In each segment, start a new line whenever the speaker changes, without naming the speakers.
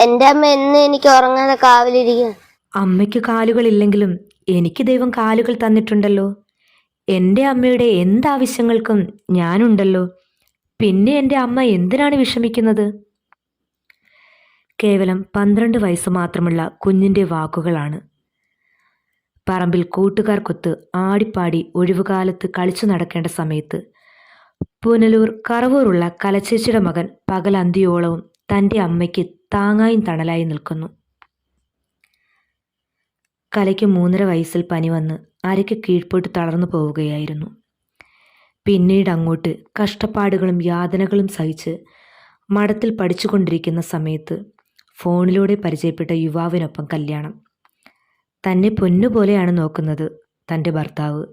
എന്റെ അമ്മ എന്ന് എനിക്ക് ഉറങ്ങാതെ കാവലിരിക്കുക
അമ്മയ്ക്ക് കാലുകളില്ലെങ്കിലും എനിക്ക് ദൈവം കാലുകൾ തന്നിട്ടുണ്ടല്ലോ. എന്റെ അമ്മയുടെ എന്താവശ്യങ്ങൾക്കും ഞാനുണ്ടല്ലോ. പിന്നെ എന്റെ അമ്മ എന്തിനാണ് വിഷമിക്കുന്നത്? കേവലം പന്ത്രണ്ട് വയസ്സ് മാത്രമുള്ള കുഞ്ഞിന്റെ വാക്കുകളാണ്. പറമ്പിൽ കൂട്ടുകാർക്കൊത്ത് ആടിപ്പാടി ഒഴിവുകാലത്ത് കളിച്ചു നടക്കേണ്ട സമയത്ത് പുനലൂർ കറവൂറുള്ള കലച്ചേച്ചിയുടെ മകൻ പകൽ അന്തിയോളവും തന്റെ അമ്മയ്ക്ക് താങ്ങായും തണലായി നിൽക്കുന്നു. കലയ്ക്ക് മൂന്നര വയസ്സിൽ പനി വന്ന് അരയ്ക്ക് കീഴ്പോട്ട് തളർന്നു പോവുകയായിരുന്നു. പിന്നീട് അങ്ങോട്ട് കഷ്ടപ്പാടുകളും യാതനകളും സഹിച്ച് മഠത്തിൽ പഠിച്ചുകൊണ്ടിരിക്കുന്ന സമയത്ത് ഫോണിലൂടെ പരിചയപ്പെട്ട യുവാവിനൊപ്പം കല്യാണം. തന്നെ പൊന്നുപോലെയാണ് നോക്കുന്നത് തന്റെ ഭർത്താവ്.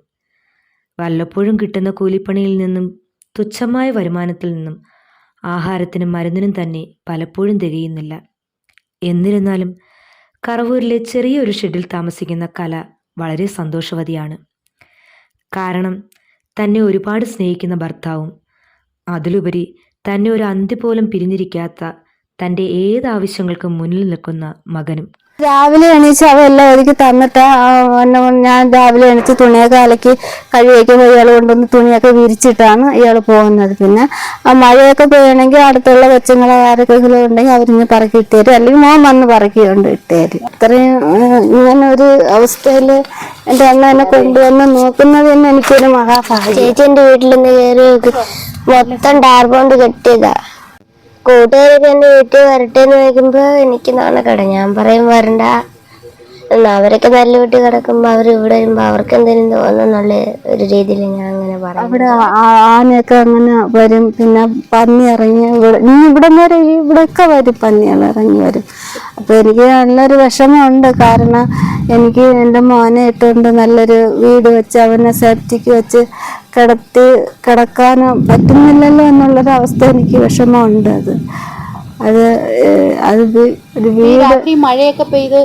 വല്ലപ്പോഴും കിട്ടുന്ന കൂലിപ്പണിയിൽ നിന്നും തുച്ഛമായ വരുമാനത്തിൽ നിന്നും ആഹാരത്തിനും മരുന്നിനും തന്നെ പലപ്പോഴും തികയുന്നില്ല. എന്നിരുന്നാലും കറവൂരിലെ ചെറിയൊരു ഷെഡിൽ താമസിക്കുന്ന കല വളരെ സന്തോഷവതിയാണ്. കാരണം തന്നെ ഒരുപാട് സ്നേഹിക്കുന്ന ഭർത്താവും അതിലുപരി തന്നെ ഒരു അന്തി പോലും പിരിഞ്ഞിരിക്കാത്ത തന്റെ ഏത് ആവശ്യങ്ങൾക്കും മുന്നിൽ നിൽക്കുന്ന മകനും.
രാവിലെ എണീച്ച് അവയെല്ലാം ഒരുക്കി തന്നിട്ട് ഞാൻ രാവിലെ എണീച്ച് തുണിയൊക്കെ അലക്കി കഴുകിയൊക്കെ ഇയാൾ കൊണ്ടുവന്ന് തുണിയൊക്കെ വിരിച്ചിട്ടാണ് ഇയാൾ പോകുന്നത്. പിന്നെ മഴയൊക്കെ പെയ്യണമെങ്കിൽ അടുത്തുള്ള കൊച്ചുങ്ങളെ ആരൊക്കെങ്കിലും ഉണ്ടെങ്കിൽ അവരിങ്ങനെ പറക്കി ഇട്ടുതരും അല്ലെങ്കിൽ മോൻ വന്ന് പറക്കി കൊണ്ട് ഇട്ടുതരും അത്രയും ഇങ്ങനെ ഒരു അവസ്ഥയിൽ എന്റെ അണ്ണ എന്നെ കൊണ്ടുവന്ന് നോക്കുന്നത് തന്നെ എനിക്കൊരു മഹാഭാഗ്യം.
ചേച്ചി എന്റെ വീട്ടിൽ നിന്ന് കയറി മൊത്തം ഡാർബോണ്ട് കെട്ടിയതാ. കൂട്ടുകാരൊക്കെ എന്റെ വീട്ടിൽ വരട്ടെ എന്ന് ചോദിക്കുമ്പോ എനിക്ക് നാണക്കട ഞാൻ പറയും വരണ്ട. അവരൊക്കെ നല്ല വീട്ടിൽ കിടക്കുമ്പോ അവർ ഇവിടെ വരുമ്പോ അവർക്ക് എന്തെങ്കിലും തോന്നുന്നുള്ള ഒരു രീതിയിൽ ഞാൻ അങ്ങനെ പറയും.
അവിടെ ആനയൊക്കെ അങ്ങനെ വരും. പിന്നെ പന്നി ഇറങ്ങി ഇവിടെ ഇനി ഇവിടെ വരെ വരും. പന്നികൾ ഇറങ്ങി വരും. അപ്പൊ എനിക്ക് നല്ലൊരു വിഷമമുണ്ട്. കാരണം എനിക്ക് എന്റെ മോനെ ഇട്ടുകൊണ്ട് നല്ലൊരു വീട് വെച്ച് അവനെ സേഫ്റ്റിക്ക് വെച്ച് കിടത്തി കിടക്കാനോ പറ്റുന്നില്ലല്ലോ എന്നുള്ളൊരു അവസ്ഥ എനിക്ക് വിഷമമുണ്ട്. അത് അത് അത് ഒരു വീട്
മഴയൊക്കെ പെയ്ത്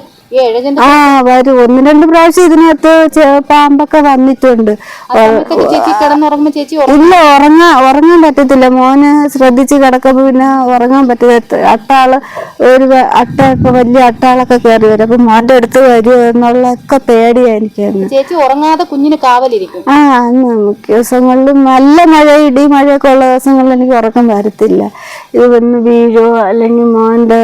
ആ വരും. ഒന്ന് രണ്ട് പ്രാവശ്യം ഇതിനകത്ത് പാമ്പൊക്കെ വന്നിട്ടുണ്ട്. ഇല്ല ഉറങ്ങാ ഉറങ്ങാൻ പറ്റത്തില്ല. മോന് ശ്രദ്ധിച്ച് കിടക്കുമ്പോ പിന്നെ ഉറങ്ങാൻ പറ്റില്ല അട്ടാൾ ഒരു അട്ടൊക്കെ അട്ടയൊക്കെ വലിയ അട്ടാളൊക്കെ കയറി വരും. അപ്പൊ മോന്റെ അടുത്ത് വരുമോ എന്നുള്ളൊക്കെ പേടിയാ എനിക്ക്
ചേച്ചി ഉറങ്ങാതെ കുഞ്ഞിന് കാവലിരിക്കും.
ആ അന്ന് മിക്ക ദിവസങ്ങളിലും നല്ല മഴ ഇടി മഴയൊക്കെ ഉള്ള ദിവസങ്ങളിൽ എനിക്ക് ഉറക്കം വരത്തില്ല. ഇത് വന്ന് വീഴോ അല്ലെങ്കിൽ മോന്റെ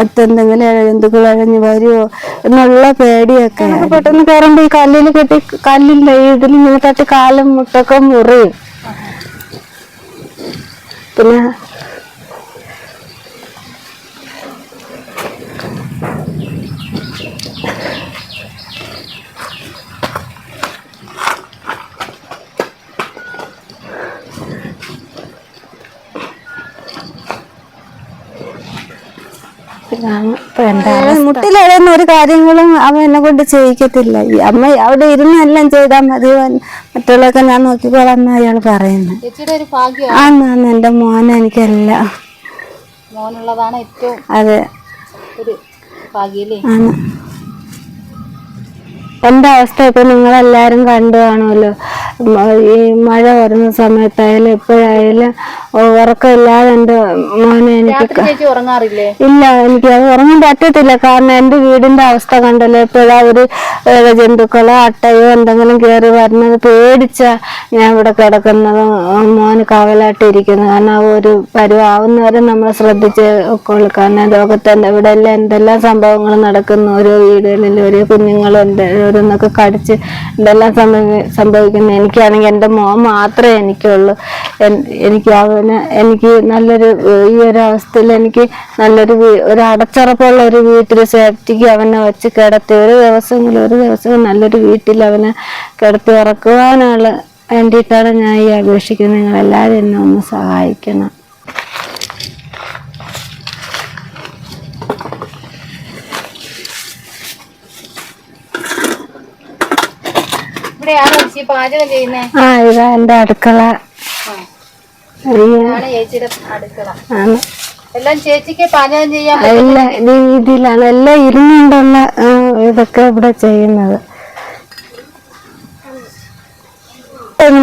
അടുത്ത് എന്തെങ്കിലും ജന്തുക്കൾ അഴഞ്ഞു വരുമോ എന്നുള്ള പേടിയൊക്കെ. നമുക്ക് പെട്ടെന്ന് കയറുമ്പോ ഈ കല്ലിൽ കെട്ടി കല്ലില്ല ഇതിൽ ഇങ്ങനെ തട്ടി കാലും മുട്ടൊക്കെ മുറിയും. പിന്നെ മുട്ടിലിടുന്ന ഒരു കാര്യങ്ങളും അവൻ എന്നെ കൊണ്ട് ചെയ്യിക്കത്തില്ല. ഈ അമ്മ അവിടെ ഇരുന്ന് എല്ലാം ചെയ്താൽ മതി മറ്റുള്ളവരൊക്കെ ഞാൻ നോക്കിക്കോളാം എന്നാ അയാൾ
പറയുന്നു
ആന്നാന്ന് എന്റെ മോനെ എനിക്കല്ല.
മോനുള്ളതാണ് ഏറ്റവും
അതെ.
ഒരു ഭാഗ്യല്ലേ
ആണ്. എന്റെ അവസ്ഥ? ഇപ്പൊ നിങ്ങളെല്ലാരും കണ്ടു കാണുമല്ലോ. ഈ മഴ വരുന്ന സമയത്തായാലും എപ്പോഴായാലും ഉറക്കമില്ലാതെ എന്റെ മോനെ എനിക്ക് ഇല്ല എനിക്ക് അത് ഉറങ്ങാൻ പറ്റത്തില്ല. കാരണം എന്റെ വീടിന്റെ അവസ്ഥ കണ്ടല്ലോ. എപ്പോഴാ ഒരു ജന്തുക്കളോ അട്ടയോ എന്തെങ്കിലും കയറി വരുന്നത് പേടിച്ച ഞാൻ ഇവിടെ കിടക്കുന്നത്. മോന് കാവലായിട്ട് ഇരിക്കുന്നത് കാരണം ആ ഒരു പരുവാവുന്നവരെ നമ്മൾ ശ്രദ്ധിച്ച് ഒക്കെയുള്ളൂ. കാരണം ലോകത്ത് എന്ത് ഇവിടെ എല്ലാം എന്തെല്ലാം സംഭവങ്ങൾ നടക്കുന്നു. ഓരോ വീടുകളിൽ ഓരോ കുഞ്ഞുങ്ങളും എന്ത് ഓരോന്നൊക്കെ കടിച്ച് എന്തെല്ലാം സംഭവിക്കുന്നത് സംഭവിക്കുന്നു. എനിക്കാണെങ്കിൽ എന്റെ മോൻ മാത്രമേ എനിക്കുള്ളൂ. എനിക്ക് എനിക്ക് അവന് എനിക്ക് നല്ലൊരു ഈ ഒരു അവസ്ഥയിൽ എനിക്ക് നല്ലൊരു ഒരു അടച്ചുറപ്പുള്ള ഒരു വീട്ടിൽ സേഫ്റ്റിക്ക് അവനെ വെച്ച് കിടത്തി ഒരു ദിവസമെങ്കിലും ഒരു ദിവസം നല്ലൊരു വീട്ടിൽ അവനെ കിടത്തി ഉറക്കുവാനുള്ള വേണ്ടിയിട്ടാണ് ഞാൻ ഈ അപേക്ഷിക്കുന്നത് നിങ്ങളെല്ലാവരും എന്നെ ഒന്ന് സഹായിക്കണം. ആ ഇതാ എന്റെ അടുക്കള.
എല്ലാം ചേച്ചിക്ക് പാചകം ചെയ്യാൻ
എല്ലാ രീതിയിലാണ്. എല്ലാം ഇരുന്നുകൊണ്ടുള്ള ഇതൊക്കെ ഇവിടെ ചെയ്യുന്നത്.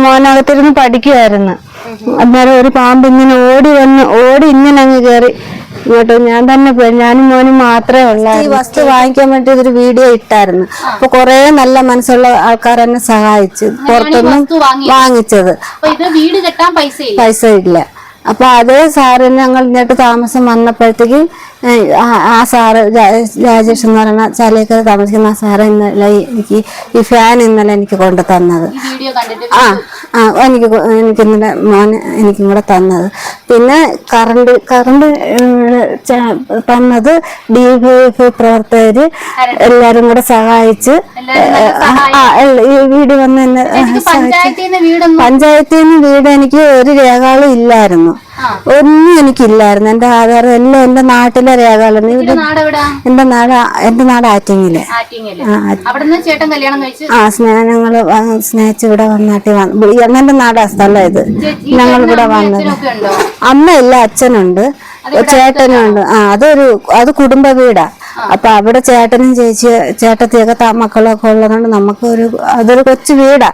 മോനകത്തിരുന്ന് പഠിക്കുമായിരുന്നു അന്നേരം ഒരു പാമ്പ് ഇങ്ങനെ ഓടി വന്ന് ഓടി ഇങ്ങനെ അങ്ങ് കയറി ഇങ്ങോട്ട് ഞാൻ തന്നെ പോയി. ഞാനും മോനും മാത്രമേ ഉള്ളൂ ഈ വസ്തു വാങ്ങിക്കാൻ വേണ്ടി ഇതൊരു വീഡിയോ ഇട്ടായിരുന്നു. അപ്പൊ കുറെ നല്ല മനസ്സുള്ള ആൾക്കാർ എന്നെ സഹായിച്ചു. പുറത്തൊന്നും വാങ്ങിച്ചത്.
വീട് കെട്ടാൻ പൈസ ഇല്ല
പൈസ ഇല്ല അപ്പൊ അതേ സാറിന് ഞങ്ങൾ ഇങ്ങോട്ട് താമസം വന്നപ്പോഴത്തേക്ക് ആ- സാറ് രാജേഷ് എന്ന് പറയുന്ന ചാലിയക്കര താമസിക്കുന്ന ആ സാറ് ഇന്നലെ എനിക്ക് ഈ ഫാൻ ഇന്നലെ എനിക്ക് കൊണ്ട് തന്നത്. ആ ആ എനിക്ക് എനിക്ക് ഇന്നലെ മോന് എനിക്കും കൂടെ തന്നത്. പിന്നെ കറണ്ട് കറണ്ട് തന്നത് ഡി വി എഫ് പ്രവർത്തകര് എല്ലാരും കൂടെ സഹായിച്ച് വീട് വന്ന് എന്നെ
സഹായിച്ചു. പഞ്ചായത്തിൽ നിന്ന്
വീട് എനിക്ക് ഒരു രേഖകളും ഇല്ലായിരുന്നു. ഒന്നും എനിക്കില്ലായിരുന്നു. എന്റെ ആധാർ എല്ലാം എന്റെ നാട്ടിലെ
എവിടാ
എന്റെ നാട് എന്റെ നാട്
ആറ്റിങ്ങിൽ.
ആ, സ്നേഹങ്ങൾ സ്നേഹിച്ച് ഇവിടെ വന്നാട്ടി വന്നു എന്നെ നാടാ സ്ഥലം ഇത്. ഞങ്ങൾ ഇവിടെ വന്നത്.
അമ്മ ഇല്ല
അമ്മയില്ല അച്ഛനുണ്ട്. ചേട്ടനുണ്ട്. ആ അതൊരു അത് കുടുംബ വീടാ. അപ്പൊ അവിടെ ചേട്ടനും ചേച്ചി ചേട്ടത്തിയൊക്കെ മക്കളൊക്കെ ഉള്ളതുകൊണ്ട് നമുക്ക് ഒരു അതൊരു കൊച്ചു വീടാ.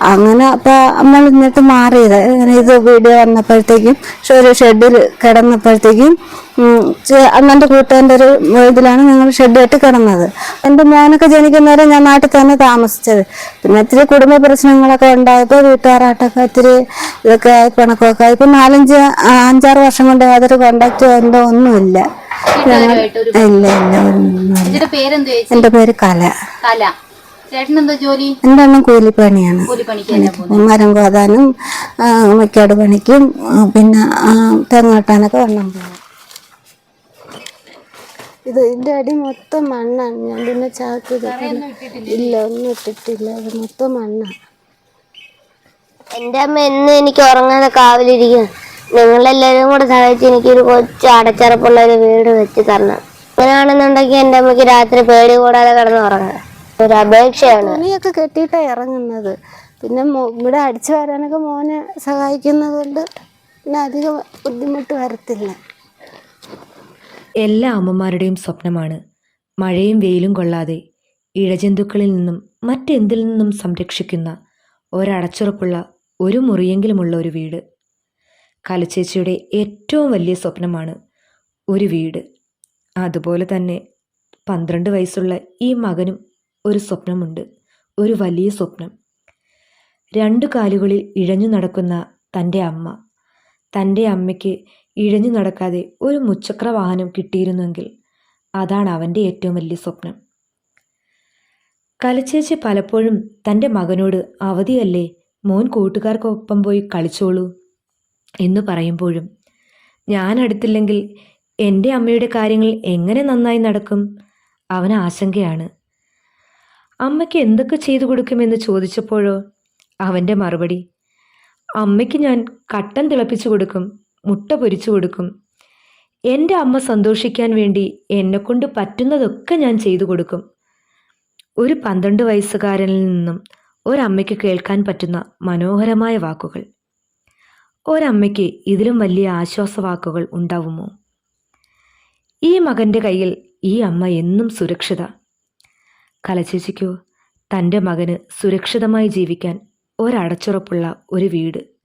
അങ്ങനെ അപ്പൊ നമ്മൾ എന്നിട്ട് മാറിയത് അങ്ങനെ ഇത് വീഡിയോ വന്നപ്പോഴത്തേക്കും പക്ഷെ ഒരു ഷെഡിൽ കിടന്നപ്പോഴത്തേക്കും അന്നെ കൂട്ടേന്റെ കൂട്ടുകാരന്റെ ഒരു ഇതിലാണ് ഞങ്ങൾ ഷെഡായിട്ട് കിടന്നത്. എന്റെ മോനൊക്കെ ജനിക്കുന്നവരെ ഞാൻ നാട്ടിൽ തന്നെ താമസിച്ചത്. പിന്നെ ഇത്തിരി കുടുംബ പ്രശ്നങ്ങളൊക്കെ ഉണ്ടായപ്പോൾ വീട്ടുകാരായിട്ടൊക്കെ ഇത്തിരി ഇതൊക്കെ ആയി പിണക്കമൊക്കെ ആയി. ഇപ്പം നാലഞ്ച് അഞ്ചാറ് വർഷം കൊണ്ട് യാതൊരു കോണ്ടാക്റ്റോ എന്തോ ഒന്നുമില്ല. ഇല്ല ഇല്ല എന്റെ പേര് കല.
കല. ചേട്ടൻ എന്താ ജോലി
എന്റെ എണ്ണം കൂലിപ്പണിയാണ് മരം കോതാനും മക്കാട് പണിക്കും പിന്നെ തെങ്ങോട്ടാനൊക്കെ വണ്ണം വെള്ളം പോകും ഇത് ഇതിന്റെ അടി മൊത്തം മണ്ണാണ്. ഞാൻ പിന്നെ ചാക്ക് ഇല്ല ഒന്നും ഇട്ടിട്ടില്ല. ഇത് മൊത്തം മണ്ണാണ്
എന്റെ അമ്മ എന്ന് എനിക്ക് ഉറങ്ങാതെ കാവലിരിക്കുക നിങ്ങളെല്ലാവരും കൂടെ സഹായിച്ച് എനിക്കൊരു കൊച്ചു അടച്ചറപ്പുള്ള ഒരു വീട് വെച്ച് തരണം. അങ്ങനെയാണെന്നുണ്ടെങ്കിൽ എന്റെ അമ്മയ്ക്ക് രാത്രി പേടി കൂടാതെ കിടന്ന് ഉറങ്ങാം. ഒരു അപേക്ഷയാണ്.
തുണിയൊക്കെ കെട്ടിയിട്ടാണ് ഇറങ്ങുന്നത്. പിന്നെ ഇവിടെ അടിച്ചു വരാനൊക്കെ മോനെ സഹായിക്കുന്നത് കൊണ്ട് പിന്നെ അധികം ബുദ്ധിമുട്ട് വരത്തില്ല.
എല്ലാ അമ്മമാരുടെയും സ്വപ്നമാണ് മഴയും വെയിലും കൊള്ളാതെ ഇഴജന്തുക്കളിൽ നിന്നും മറ്റെന്തിൽ നിന്നും സംരക്ഷിക്കുന്ന ഒരടച്ചുറപ്പുള്ള ഒരു മുറിയെങ്കിലുമുള്ള ഒരു വീട്. കലച്ചേച്ചിയുടെ ഏറ്റവും വലിയ സ്വപ്നമാണ് ഒരു വീട്. അതുപോലെ തന്നെ പന്ത്രണ്ട് വയസ്സുള്ള ഈ മകനും ഒരു സ്വപ്നമുണ്ട്. ഒരു വലിയ സ്വപ്നം. രണ്ടു കാലുകളിൽ ഇഴഞ്ഞു നടക്കുന്ന തന്റെ അമ്മ. തന്റെ അമ്മയ്ക്ക് ഇഴഞ്ഞു നടക്കാതെ ഒരു മുച്ചക്ര വാഹനം കിട്ടിയിരുന്നെങ്കിൽ അതാണ് അവന്റെ ഏറ്റവും വലിയ സ്വപ്നം. കലച്ചേച്ചി പലപ്പോഴും തന്റെ മകനോട് അവധിയല്ലേ മോൻ കൂട്ടുകാർക്കൊപ്പം പോയി കളിച്ചോളൂ എന്ന് പറയുമ്പോഴും ഞാൻ അടുത്തില്ലെങ്കിൽ എന്റെ അമ്മയുടെ കാര്യങ്ങൾ എങ്ങനെ നന്നായി നടക്കും അവൻ ആശങ്കയാണ്. അമ്മയ്ക്ക് എന്തൊക്കെ ചെയ്തു കൊടുക്കുമെന്ന് ചോദിച്ചപ്പോഴോ അവന്റെ മറുപടി അമ്മയ്ക്ക് ഞാൻ കട്ടൻ തിളപ്പിച്ചു കൊടുക്കും മുട്ട പൊരിച്ചു കൊടുക്കും. എന്റെ അമ്മ സന്തോഷിക്കാൻ വേണ്ടി എന്നെക്കൊണ്ട് പറ്റുന്നതൊക്കെ ഞാൻ ചെയ്തു കൊടുക്കും. ഒരു പന്ത്രണ്ട് വയസ്സുകാരനിൽ നിന്നും ഒരമ്മയ്ക്ക് കേൾക്കാൻ പറ്റുന്ന മനോഹരമായ വാക്കുകൾ. ഒരമ്മയ്ക്ക് ഇതിലും വലിയ ആശ്വാസ വാക്കുകൾ ഉണ്ടാവുമോ? ഈ മകന്റെ കയ്യിൽ ഈ അമ്മ എന്നും സുരക്ഷിത കലച്ചേച്ചിക്കോ തന്റെ മകന് സുരക്ഷിതമായി ജീവിക്കാൻ ഒരടച്ചുറപ്പുള്ള ഒരു വീട്.